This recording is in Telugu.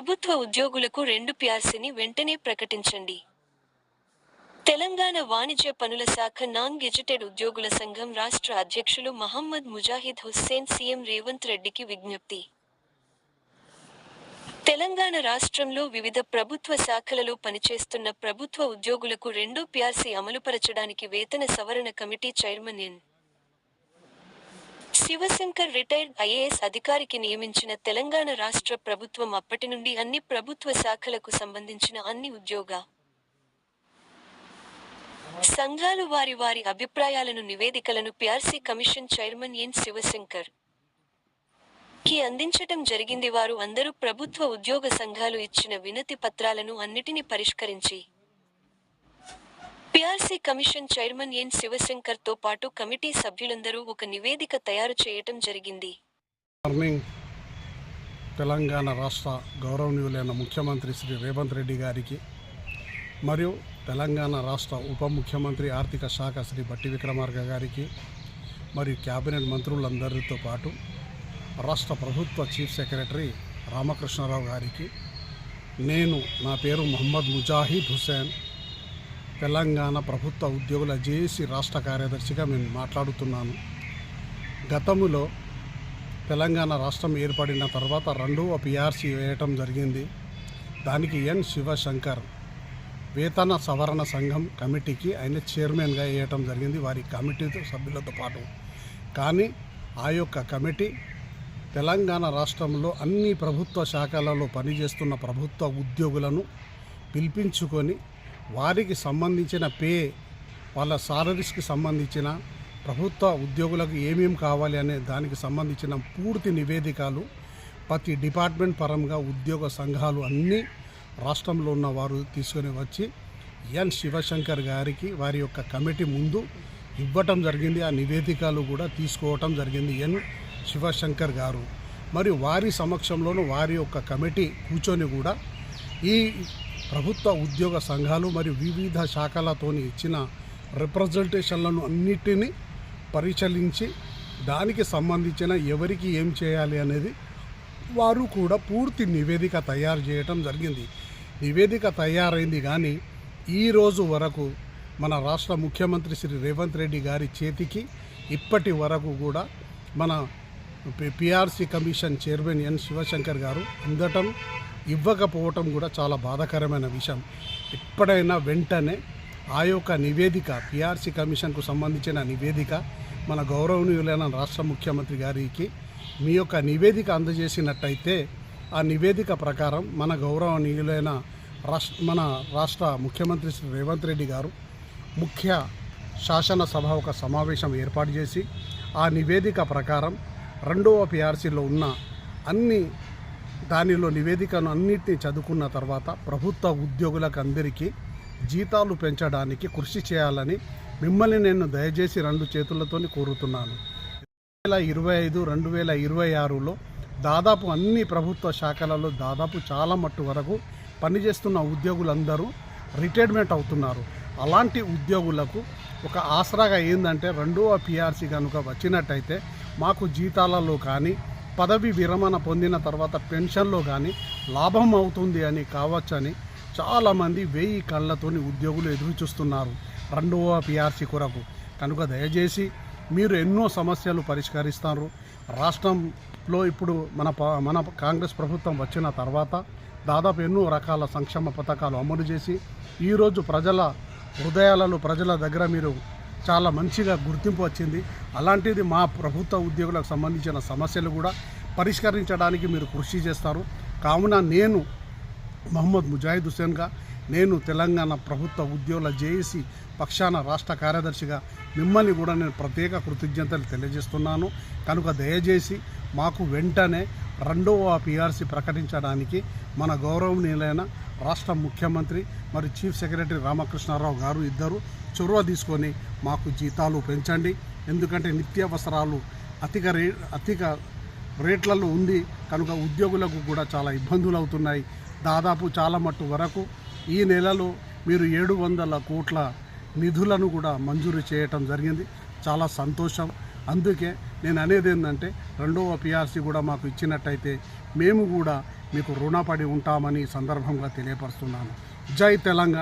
ప్రభుత్వ ఉద్యోగులకు రెండు ప్యార్సిని వెంటనే ప్రకటించండి. తెలంగాణ వాణిజ్య పనుల శాఖ నాన్ గెజిటెడ్ ఉద్యోగుల సంఘం రాష్ట్ర అధ్యక్షులు మహమ్మద్ ముజాహిద్ హుస్సేన్ సీఎం రేవంత్ రెడ్డికి విజ్ఞప్తి. తెలంగాణ రాష్ట్రంలో వివిధ ప్రభుత్వ శాఖలలో పనిచేస్తున్న ప్రభుత్వ ఉద్యోగులకు రెండో ప్యార్సీ అమలుపరచడానికి వేతన సవరణ committee chairman N. Shivshankar retired IAS అధికారికి నియమించిన తెలంగాణ రాష్ట్ర ప్రభుత్వం అప్పటి నుండి అన్ని ప్రభుత్వ శాఖలకు సంబంధించిన అన్ని ఉద్యోగ సంఘాలు వారి వారి అభిప్రాయాలను నివేదికలను పిఆర్సీ కమిషన్ చైర్మన్ ఎన్ శివశంకర్కి అందించటం జరిగింది. వారు అందరూ ప్రభుత్వ ఉద్యోగ సంఘాలు ఇచ్చిన వినతి పత్రాలను అన్నిటిని పరిష్కరించి పిఆర్సీ కమిషన్ చైర్మన్ ఎన్ శివశంకర్తో పాటు కమిటీ సభ్యులందరూ ఒక నివేదిక తయారు చేయటం జరిగింది. మార్నింగ్ తెలంగాణ రాష్ట్ర గౌరవనీయులైన ముఖ్యమంత్రి శ్రీ రేవంత్ రెడ్డి గారికి మరియు తెలంగాణ రాష్ట్ర ఉప ముఖ్యమంత్రి ఆర్థిక శాఖ శ్రీ బట్టి విక్రమార్క గారికి మరియు క్యాబినెట్ మంత్రులందరితో పాటు రాష్ట్ర ప్రభుత్వ చీఫ్ సెక్రటరీ రామకృష్ణారావు గారికి నేను నా పేరు మొహమ్మద్ ముజాహిద్ హుసేన్ తెలంగాణ ప్రభుత్వ ఉద్యోగుల జేఏసీ రాష్ట్ర కార్యదర్శిగా నేను మాట్లాడుతున్నాను. గతములో తెలంగాణ రాష్ట్రం ఏర్పడిన తర్వాత రెండవ పిఆర్సీ వేయటం జరిగింది. దానికి ఎన్ శివశంకర్ వేతన సవరణ సంఘం కమిటీకి ఆయన చైర్మన్గా వేయటం జరిగింది. వారి కమిటీ సభ్యులతో పాటు. కానీ ఆ యొక్క కమిటీ తెలంగాణ రాష్ట్రంలో అన్ని ప్రభుత్వ శాఖలలో పనిచేస్తున్న ప్రభుత్వ ఉద్యోగులను పిలిపించుకొని వారికి సంబంధించిన పే వాళ్ళ సాలరీస్కి సంబంధించిన ప్రభుత్వ ఉద్యోగులకు ఏమేమి కావాలి అనే దానికి సంబంధించిన పూర్తి నివేదికలు ప్రతి డిపార్ట్మెంట్ పరంగా ఉద్యోగ సంఘాలు అన్నీ రాష్ట్రంలో ఉన్న వారు తీసుకొని వచ్చి ఎన్ శివశంకర్ గారికి వారి యొక్క కమిటీ ముందు ఇవ్వటం జరిగింది. ఆ నివేదికలు కూడా తీసుకోవటం జరిగింది ఎన్ శివశంకర్ గారు. మరియు వారి సమక్షంలోనూ వారి యొక్క కమిటీ కూర్చొని కూడా ఈ ప్రభుత్వ ఉద్యోగ సంఘాలు మరియు వివిధ శాఖలతోని ఇచ్చిన రిప్రజెంటేషన్లను అన్నిటినీ పరిశీలించి దానికి సంబంధించిన ఎవరికి ఏం చేయాలి అనేది వారు కూడా పూర్తి నివేదిక తయారు చేయటం జరిగింది. నివేదిక తయారైంది కానీ ఈ రోజు వరకు మన రాష్ట్ర ముఖ్యమంత్రి శ్రీ రేవంత్ రెడ్డి గారి చేతికి ఇప్పటి వరకు కూడా మన PRC commission chairman N Shivshankar గారు అందటం ఇవ్వకపోవటం కూడా చాలా బాధాకరమైన విషయం. ఎప్పుడైనా వెంటనే ఆ యొక్క నివేదిక పిఆర్సీ కమిషన్కు సంబంధించిన నివేదిక మన గౌరవనీయులైన రాష్ట్ర ముఖ్యమంత్రి గారికి మీ యొక్క నివేదిక అందజేసినట్టయితే ఆ నివేదిక ప్రకారం మన గౌరవనీయులైన రాష్ట్ర మన రాష్ట్ర ముఖ్యమంత్రి శ్రీ రేవంత్ రెడ్డి గారు ముఖ్య శాసనసభ ఒక సమావేశం ఏర్పాటు చేసి ఆ నివేదిక ప్రకారం రెండవ పిఆర్సీలో ఉన్న అన్ని దానిలో నివేదికను అన్నింటినీ చదువుకున్న తర్వాత ప్రభుత్వ ఉద్యోగులకు అందరికీ జీతాలు పెంచడానికి కృషి చేయాలని మిమ్మల్ని నేను దయచేసి రెండు చేతులతోని కోరుతున్నాను. రెండు వేల ఇరవై ఐదు రెండు వేల ఇరవై ఆరులో దాదాపు అన్ని ప్రభుత్వ శాఖలలో దాదాపు చాలా మట్టు వరకు పనిచేస్తున్న ఉద్యోగులందరూ రిటైర్మెంట్ అవుతున్నారు. అలాంటి ఉద్యోగులకు ఒక ఆసరాగా ఏంటంటే రెండవ పిఆర్సీ కనుక వచ్చినట్టయితే మాకు జీతాలలో కానీ పదవి విరమణ పొందిన తర్వాత పెన్షన్లో కానీ లాభం అవుతుంది అని కావచ్చని చాలామంది వెయ్యి కళ్ళతోని ఉద్యోగులు ఎదురు చూస్తున్నారు రెండవ పిఆర్సీ కొరకు. కనుక దయచేసి మీరు ఎన్నో సమస్యలు పరిష్కరిస్తారు. రాష్ట్రంలో ఇప్పుడు మన మన కాంగ్రెస్ ప్రభుత్వం వచ్చిన తర్వాత దాదాపు ఎన్నో రకాల సంక్షేమ పథకాలు అమలు చేసి ఈరోజు ప్రజల హృదయాలలో ప్రజల దగ్గర మీరు చాలా మంచిగా గుర్తింపు వచ్చింది. అలాంటిది మా ప్రభుత్వ ఉద్యోగులకు సంబంధించిన సమస్యలు కూడా పరిష్కరించడానికి మీరు కృషి చేస్తారు. కావున నేను మహమ్మద్ ముజాహిద్ హుసేన్గా నేను తెలంగాణ ప్రభుత్వ ఉద్యోగుల జేఏసీ పక్షాన రాష్ట్ర కార్యదర్శిగా మిమ్మల్ని కూడా నేను ప్రత్యేక కృతజ్ఞతలు తెలియజేస్తున్నాను. కనుక దయచేసి మాకు వెంటనే రెండవ పిఆర్సీ ప్రకటించడానికి మన గౌరవనీయులైన రాష్ట్ర ముఖ్యమంత్రి మరి చీఫ్ సెక్రటరీ రామకృష్ణారావు గారు ఇద్దరు చొరవ తీసుకొని మాకు జీతాలు పెంచండి. ఎందుకంటే నిత్యావసరాలు అధిక రే అధిక రేట్లలో ఉంది. కనుక ఉద్యోగులకు కూడా చాలా ఇబ్బందులు అవుతున్నాయి. దాదాపు చాలా మట్టు వరకు ఈ నెలలో మీరు ఏడు వందల కోట్ల నిధులను కూడా మంజూరు చేయటం జరిగింది. చాలా సంతోషం. అందుకే నేను అనేది ఏంటంటే రెండవ పిఆర్సీ కూడా మాకు ఇచ్చినట్టయితే మేము కూడా మీకు రుణపడి ఉంటామని సందర్భంగా తెలియపరుస్తున్నాను. జై తెలంగాణ.